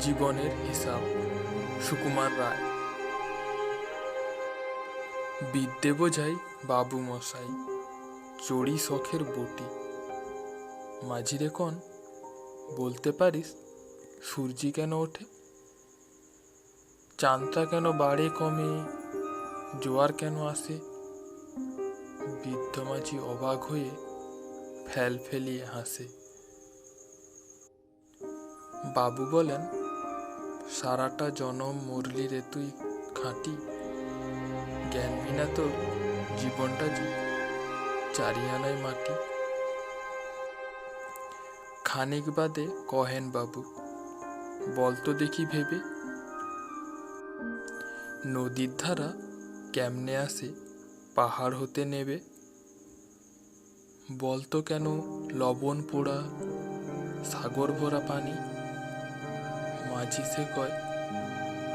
জীবনের হিসাব, সুকুমার রায়। বিদ্যে বোঝাই বাবু মশাই, চড়ি শখের বটি। মাঝিরে কন বলতে পারিস, সূর্যি কেন ওঠে? চাঁদটা কেন বাড়ে কমে, জোয়ার কেন আসে? বৃদ্ধ মাঝি অবাক হয়ে ফেল ফেলিয়ে হাসে। বাবু বলেন সারাটা জনম মরলি রে তুই খাঁটি। জ্ঞান বিনা তোর জীবনটা চারিয়ানায় মাটি। খানিক বাদে কহেন বাবু বলতো দেখি ভেবে। নদীর ধারা কেমনে আসে, পাহাড় হতে নেবে। বলতো কেন লবণ পোড়া, সাগর ভরা পানি। মাঝি সে কয়,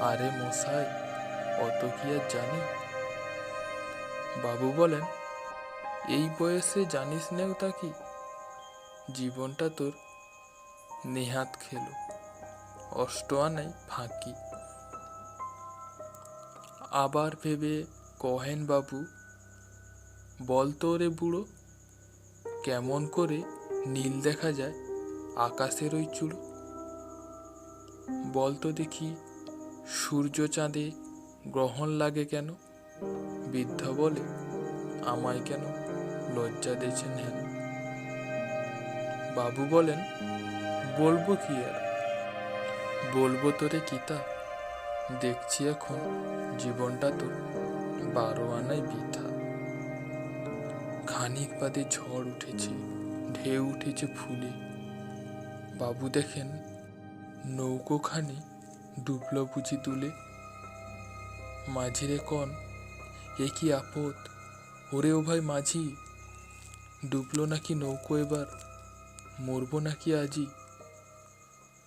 আরে মশাই, অত কি আর জানি? বাবু বলেন, এই বয়সে জানিস নেও তা কি? জীবনটা তোর নেহাত খেলো অষ্ট আনাই ফাঁকি। আবার ভেবে কহেন বাবু, বল তো রে বুড়ো, কেমন করে নীল দেখা যায় আকাশের ওই চূড়ো বল তো দেখি, সূর্য চাঁদে গ্রহণ লাগে কেন? বৃদ্ধ বলে, আমায় কেন লজ্জা দিয়েছেন হেন? বাবু বলেন, বলব কি আর? বলব তোরে কিতা দেখছি এখন জীবনটা তো বারো আনায় বৃথা। খানিক বাদে ঝড় উঠেছে, ঢেউ উঠেছে ফুলে। বাবু দেখেন নৌকোখানি ডুবল বুঝি তুলে। মাঝিরে কন, এ কি আপদ? ওরে ও ভাই মাঝি, ডুবলো নাকি নৌকো এবার? মরবো নাকি আজি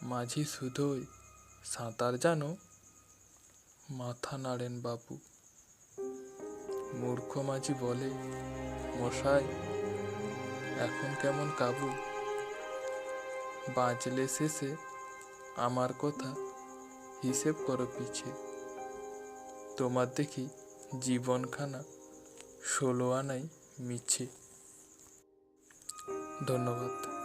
মাঝি শুধোই সাঁতার জানো? মাথা নাড়েন বাবু মূর্খ মাঝি বলে, মশাই, এখন কেমন কাবু? বাঁচলে শেষে আমার কথা হিসেব করো পিছে। তোমার দেখি জীবনখানা ষোলো আনাই মিছে। ধন্যবাদ।